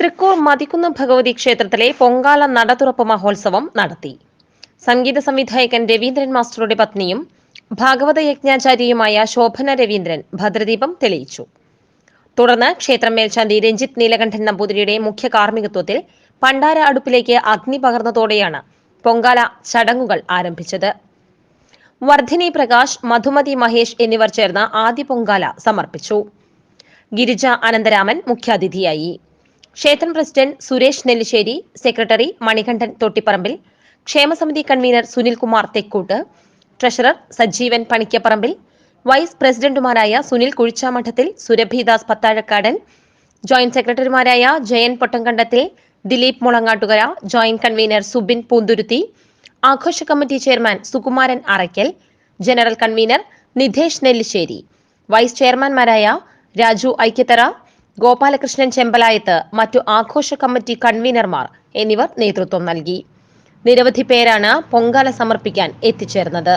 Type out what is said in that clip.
തൃക്കൂർ മതിക്കുന്ന ഭഗവതി ക്ഷേത്രത്തിലെ പൊങ്കാല നടതുറപ്പ് മഹോത്സവം നടത്തി. സംഗീത സംവിധായകൻ രവീന്ദ്രൻ മാസ്റ്ററുടെ പത്നിയും ഭാഗവത യജ്ഞാചാര്യയുമായ ശോഭന രവീന്ദ്രൻ ഭദ്രദീപം തെളിയിച്ചു. തുടർന്ന് ക്ഷേത്രം മേൽശാന്തി രഞ്ജിത്ത് നീലകണ്ഠൻ നമ്പൂതിരിയുടെ മുഖ്യ കാർമ്മികത്വത്തിൽ പണ്ടാര അടുപ്പിലേക്ക് അഗ്നി പകർന്നതോടെയാണ് പൊങ്കാല ചടങ്ങുകൾ ആരംഭിച്ചത്. വർദ്ധിനി പ്രകാശ് മധുമതി മഹേഷ് എന്നിവർ ചേർന്ന് ആദ്യ പൊങ്കാല സമർപ്പിച്ചു. ഗിരിജ അനന്തരാമൻ മുഖ്യാതിഥിയായി. ക്ഷേത്രം president Suresh Nellissery secretary Manikandan തൊട്ടിപ്പറമ്പിൽ ക്ഷേമസമിതി convener Sunilkumar Thekkoot treasurer Sajeevan Panikkaparambil vice പ്രസിഡന്റുമാരായ സുനിൽ കുഴിച്ചാമഠത്തിൽ സുരഭിദാസ് പത്താഴക്കാടൻ ജോയിന്റ് സെക്രട്ടറിമാരായ ജയൻ പൊട്ടംകണ്ടത്തിൽ ദിലീപ് മുളങ്ങാട്ടുകര ജോയിന്റ് കൺവീനർ സുബിൻ പൂന്തുരുത്തി ആഘോഷ committee chairman Sukumaran Araykkal general convener Nidhesh Nellissery vice ചെയർമാൻമാരായ Raju Aikyathara Gopalakrishnan Chembalayath മറ്റു ആഘോഷ കമ്മിറ്റി കൺവീനർമാർ എന്നിവർ നേതൃത്വം നൽകി. നിരവധി പേരാണ് പൊങ്കാല സമർപ്പിക്കാൻ എത്തിച്ചേർന്നത്.